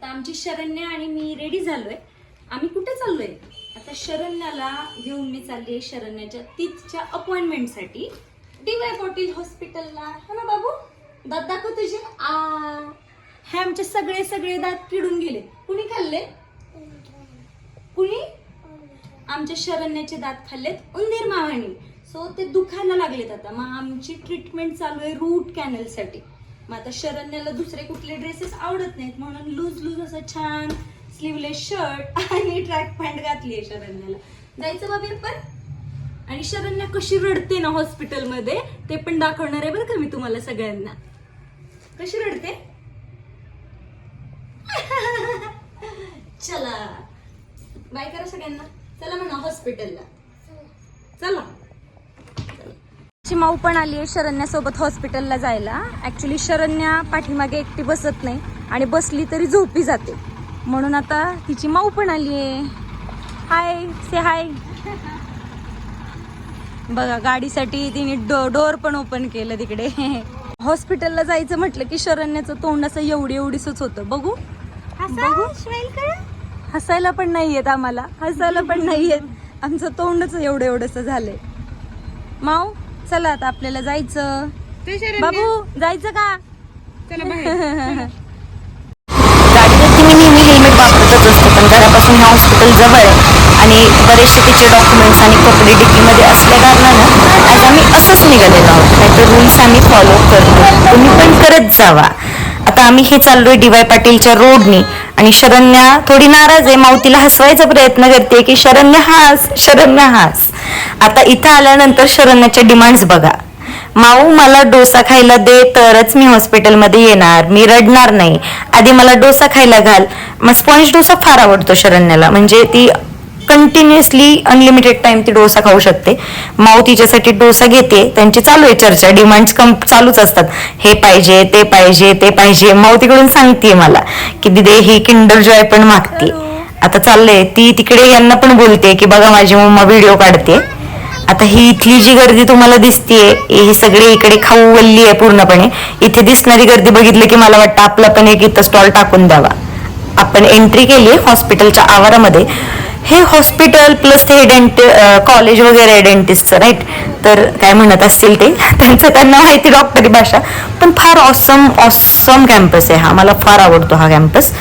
आता आमची शरण्या आणि मी रेडी झालोय. आम्ही कुठे चाललोय? आता शरण्याला घेऊन मी चालली आहे शरण्याच्या तिथच्या अपॉइंटमेंटसाठी डी वाय पाटील हॉस्पिटलला हा ना बाबू? दात दाखव तुझे. आ हे आमचे सगळे सगळे दात किडून गेले. कुणी खाल्ले? कुणी? आमच्या शरण्याचे दात खाल्लेत उंदीर मावानी सो ते दुखायला लागलेत आता. मग आमची ट्रीटमेंट चालू आहे रूट कॅनलसाठी मग आता शरण्याला दुसरे कुठले ड्रेसेस आवडत नाहीत म्हणून लूज लूज असं छान स्लीवलेस शर्ट आणि ट्रॅक पॅन्ट घातली आहे शरण्याला. जायचं बा पण आणि शरण्या कशी रडते ना हॉस्पिटलमध्ये ते पण दाखवणार आहे बरं का मी तुम्हाला सगळ्यांना. कशी रडते? चला. बाय करा सगळ्यांना. चला म्हणा हॉस्पिटलला चला. ची माऊ पण आली आहे शरण्यासोबत हॉस्पिटलला जायला. ऍक्च्युली शरण्या पाठीमागे एकटी बसत नाही आणि बसली तरी झोपी जाते. म्हणून आता तिची माऊ पण आली आहे. हाय से हाय बघा गाडीसाठी तिने डो डोअर पण ओपन केलं तिकडे. हॉस्पिटलला जायचं म्हटलं की शरण्याचं तोंड असं एवढी एवढीच होतं. बघू. बघू. हसायला पण नाही येत आम्हाला. हसायला पण नाही येत आमचं तोंडच एवढं एवढंस झालंय. माऊ चला आता आपल्याला जायचं. बाबू जायचं का? गाडीवरती मी नेहमी हेल्मेट वापरतच असते पण घरापासून हे हॉस्पिटल जवळ आहे आणि बरेचसे तिचे डॉक्युमेंट्स आणि कपडे डिकीमध्ये असल्या कारणानं आज आम्ही असंच निघालेलो आहोत. नाहीतर रूल्स आम्ही फॉलो करतो. तुम्ही पण करत जावा. आता आम्ही हे चाललोय डी वाय पाटीलच्या रोडनी आणि शरण्या थोडी नाराज आहे मावतीला हसवायचा प्रयत्न करते की शरण्य हास शरण्य हास. आता इथं आल्यानंतर शरण्याच्या डिमांड्स बघा. माऊ मला डोसा खायला दे तरच मी हॉस्पिटलमध्ये येणार. मी रडणार नाही. आधी मला डोसा खायला घाल. मग स्पॉन्ज डोसा फार आवडतो शरण्याला. म्हणजे ती कंटिन्युअसली अनलिमिटेड टाइम ती डोसा खाऊ शकते. माऊ तिच्यासाठी डोसा घेते त्यांची चालू आहे चर्चा डिमांड्स कम चालूच असतात. हे पाहिजे ते पाहिजे ते पाहिजे. माऊ तिकडून सांगते मला की दिदे ही किंडर जॉय पण मागते. आता चाललंय. ती तिकडे यांना पण बोलते की बघा माझी मम्मा व्हिडिओ काढते. आता ही इथली जी गर्दी तुम्हाला दिसतीये ही सगळी इकडे खाऊ वल्ली आहे पूर्णपणे. इथे दिसणारी गर्दी बघितली की मला वाटतं आपला पण एक इथं स्टॉल टाकून द्यावा. आपण एंट्री केली हॉस्पिटलच्या आवारामध्ये. हे हॉस्पिटल प्लस ते डेंट कॉलेज वगैरे डेंटिस्टचं राईट तर काय म्हणत असतील ते? त्यांचं त्यांना माहिती डॉक्टरी भाषा. पण फार ऑसम ऑसम कॅम्पस आहे हा. मला फार आवडतो हा कॅम्पस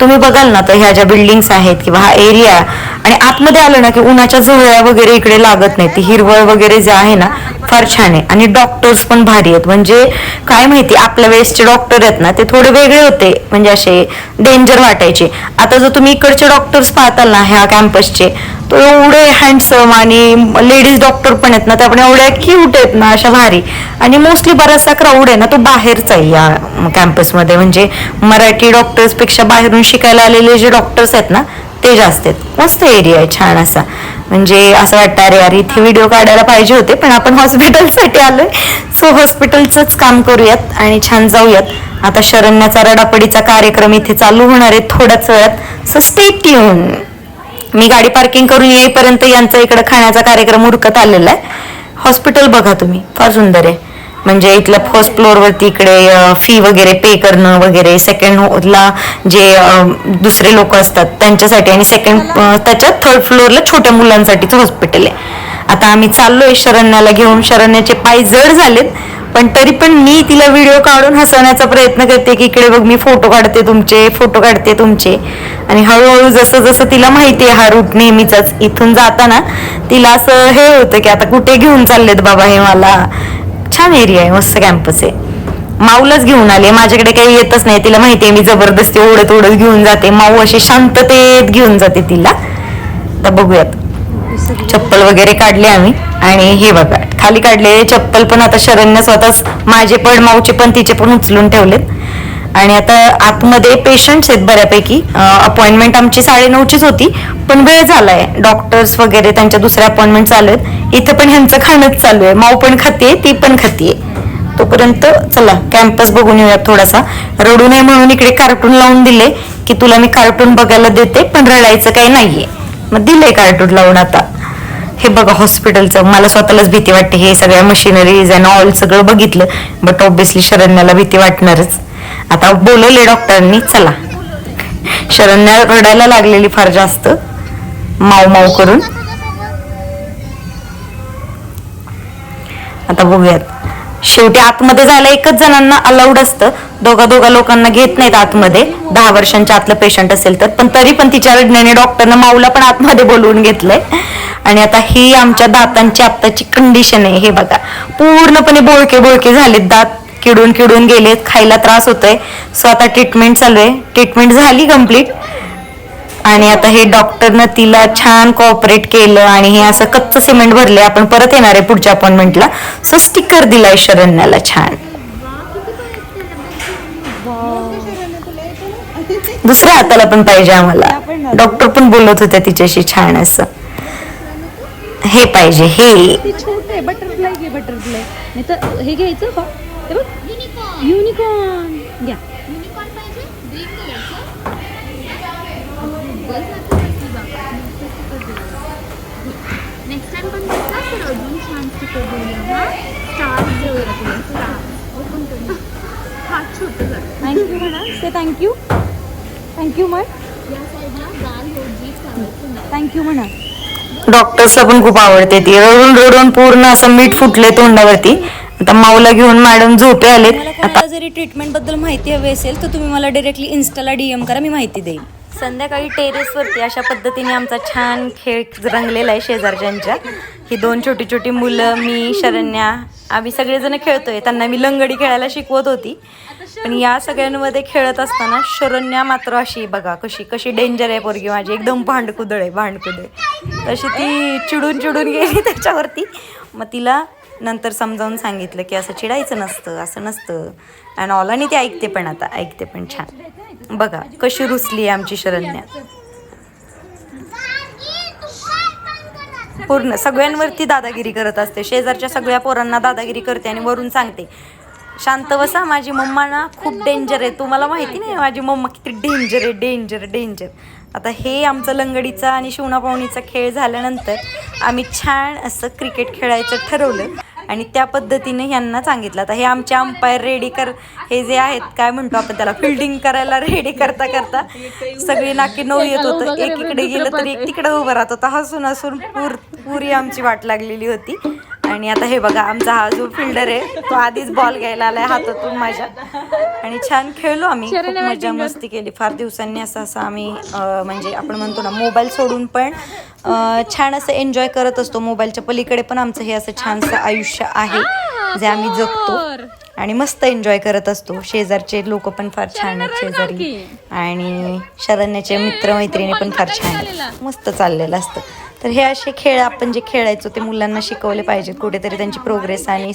तुम्ही बघाल ना तर ह्या ज्या बिल्डिंग्स आहेत किंवा हा एरिया आणि आतमध्ये आलं ना की उन्हाच्या झुळ्या वगैरे इकडे लागत नाही ती हिरवळ वगैरे जे आहे ना फार छान आहे. आणि डॉक्टर्स पण भारी आहेत. म्हणजे काय माहिती आपल्या वेळेसचे डॉक्टर आहेत ना ते थोडे वेगळे होते. म्हणजे असे डेंजर वाटायचे. आता जर तुम्ही इकडचे डॉक्टर्स पाहताल ना ह्या कॅम्पसचे तो एवढे हँडसम आणि लेडीज डॉक्टर पण आहेत ना त्या पण एवढ्या क्यूट आहेत ना अशा भारी. आणि मोस्टली बराचसा क्राऊड आहे ना तो बाहेरचा आहे या कॅम्पसमध्ये म्हणजे मराठी डॉक्टर्सपेक्षा बाहेरून शिकायला आलेले जे डॉक्टर्स आहेत ना ते जास्त आहेत मस्त एरिया आहे छान असा. म्हणजे असं वाटतं अरे अरे इथे व्हिडिओ काढायला पाहिजे होते पण आपण हॉस्पिटलसाठी आलोय. सो हॉस्पिटलचंच काम करूयात आणि छान जाऊयात. आता शरण्याचा रडापडीचा कार्यक्रम इथे चालू होणार आहे थोड्याच वेळात. सो स्टेट ट्यून मी गाडी पार्किंग करून येईपर्यंत यांचा इकडे खाण्याचा कार्यक्रम उरकत आलेला आहे. हॉस्पिटल बघा तुम्ही फार सुंदर आहे. म्हणजे इथल्या फर्स्ट फ्लोअरवरती इकडे फी वगैरे पे करणं वगैरे सेकंडला जे दुसरे लोक असतात त्यांच्यासाठी आणि सेकंड त्याच्यात थर्ड फ्लोअरला छोट्या मुलांसाठीचं हॉस्पिटल आहे. आता आम्ही चाललोय शरण्याला घेऊन शरण्याचे पाय जड झालेत पण तरी पण मी तिला व्हिडिओ काढून हसवण्याचा प्रयत्न करते की इकडे बघ मी फोटो काढते तुमचे फोटो काढते तुमचे. आणि हळूहळू जसं जसं तिला माहिती आहे हा रूट नेहमीचाच. इथून जाताना तिला असं हे होतं की आता कुठे घेऊन चाललेत बाबा हे मला? छान एरिया आहे मस्त कॅम्पस आहे. माऊलाच घेऊन आले माझ्याकडे काही येतच नाही तिला माहिती आहे मी जबरदस्ती ओढत ओढत घेऊन जाते. माऊ अशी शांततेत घेऊन जाते तिला. आता बघूयात. चप्पल वगैरे काढले आम्ही. आणि हे बघा खाली काढले चप्पल पण आता शरण्य स्वतःच माझे पण माऊचे पण तिचे पण उचलून ठेवलेत. आणि आता आतमध्ये पेशंट्स आहेत बऱ्यापैकी. अपॉइंटमेंट आमची साडेनऊचीच होती पण वेळ झालाय. डॉक्टर्स वगैरे त्यांच्या दुसऱ्या अपॉइंटमेंट चालू आहेत. इथं पण ह्यांचं खाणंच चालू आहे. माऊ पण खाते ती पण खाते तोपर्यंत चला कॅम्पस बघून येऊयात थोडासा. रडू नये म्हणून इकडे कार्टून लावून दिले की तुला मी कार्टून बघायला देते पण रडायचं काही नाहीये. मग दिले कार्टून लावून आता. हे बघा हॉस्पिटलचं मला स्वतःलाच भीती वाटते. हे सगळ्या मशिनरीज अँड ऑल सगळं बघितलं बट ऑब्विसली शरण्याला भीती वाटणारच. आता बोलवले डॉक्टरांनी चला. शरण्या रडायला लागलेली फार जास्त. माऊ माऊ करून. आता बघूयात. शेवटी आतमध्ये जायला एकच जणांना अलाउड असतं. दोघा दोघा लोकांना घेत नाहीत आतमध्ये. दहा वर्षांच्या आतलं पेशंट असेल तर. पण तरी पण तिच्या रडण्याने डॉक्टरनं माऊला पण आतमध्ये बोलवून घेतलंय. आणि आता ही आमच्या दातांची आत्ताची कंडिशन आहे. हे बघा. पूर्णपणे बोळके बोळके झालेत दात. किडून किडून गेलेत खायला त्रास होतोय. सो आता ट्रीटमेंट चालू आहे. ट्रीटमेंट झाली कंप्लीट आणि आता हे डॉक्टरनं तिला छान कोऑपरेट केलं आणि हे असं कच्चं सिमेंट भरले आपण परत येणार आहे पुढच्या अपॉइंटमेंटला सो स्टिकर दिलाय शरण्याला छान. दुसऱ्या हाताला पण पाहिजे आम्हाला. डॉक्टर पण बोलत होत्या तिच्याशी छान असं. हे पाहिजे हे. बटरफ्लाय घे बटरफ्लाय हे घ्यायचं का? हे बघ युनिकॉर्न घ्या युनिकॉर्न पाहिजे ग्रीन कलरचं नेक्स्ट टाइम पण बघता तर अजून छान स्टिकर देऊया हा स्टार देऊया तुला स्टार ओपन करूया हा छोटं झालं थँक्यू म्हणा से थँक्यू थँक्यू म्हण या साईडला थँक्यू म्हणा डॉक्टर्सला पण खूप आवडते ती. रडून रडून पूर्ण असं मीठ फुटले तोंडावरती. आता माऊला घेऊन मॅडम झोपे आता कोणाला जरी ट्रीटमेंटबद्दल माहिती हवी असेल तर तुम्ही मला डायरेक्टली इन्स्टाला डीएम करा मी माहिती देईन संध्याकाळी टेरेसवरती अशा पद्धतीने आमचा छान खेळ रंगलेला आहे शेजारच्यांच्या. ही दोन छोटी छोटी मुलं मी शरण्या आम्ही सगळेजण खेळतोय. त्यांना मी लंगडी खेळायला शिकवत होती. पण या सगळ्यांमध्ये खेळत असताना शरण्या मात्र अशी बघा कशी कशी डेंजर आहे पोरगी माझी. एकदम भांडकुदळ आहे भांडकुदळ तशी ती चिडून चिडून गेली त्याच्यावरती. मग तिला नंतर समजावून सांगितलं की असं चिडायचं नसतं असं नसतं. आणि ऑल आणि ते ऐकते पण आता ऐकते पण छान. बघा कशी रुसली आहे आमची शरण्या. पूर्ण सगळ्यांवरती दादागिरी करत असते. शेजारच्या सगळ्या पोरांना दादागिरी करते आणि वरून सांगते शांत बसा माझी मम्मा ना खूप डेंजर आहे. तुम्हाला माहिती नाही माझी मम्मा किती डेंजर आहे डेंजर डेंजर आता हे आमचं लंगडीचा आणि शिवणापावणीचा खेळ झाल्यानंतर आम्ही छान असं क्रिकेट खेळायचं ठरवलं. आणि त्या पद्धतीने यांना सांगितलं. आता हे आमचे अंपायर रेडी कर हे जे आहेत काय म्हणतो आपण त्याला? फिल्डिंग करायला रेडी करता करता सगळी नाकी नऊ येत होतं. एक इकडे गेलं तरी एक तिकडे उभं राहत होता. हसून हसून पूर पुरी आमची वाट लागलेली होती. आणि आता हे बघा आमचा हा जो फिल्डर आहे तो आधीच बॉल घ्यायला आलाय हातातून माझ्या. आणि छान खेळलो आम्ही. खूप मजा मस्ती केली. फार दिवसांनी असं असं आम्ही म्हणजे आपण म्हणतो ना मोबाईल सोडून पण छान असं एन्जॉय करत असतो मोबाईलच्या पलीकडे पण आमचं हे असं छानसं आयुष्य आहे जे आम्ही जगतो. आणि मस्त एन्जॉय करत असतो. शेजारचे लोक पण फार छान आहेत शेजारी. आणि शरण्याचे मित्रमैत्रिणी पण फार छान आहेत. मस्त चाललेलं असतं. तर हे असे खेळ आपण जे खेळायचो ते मुलांना शिकवले पाहिजेत. कुठेतरी त्यांची प्रोग्रेस आणि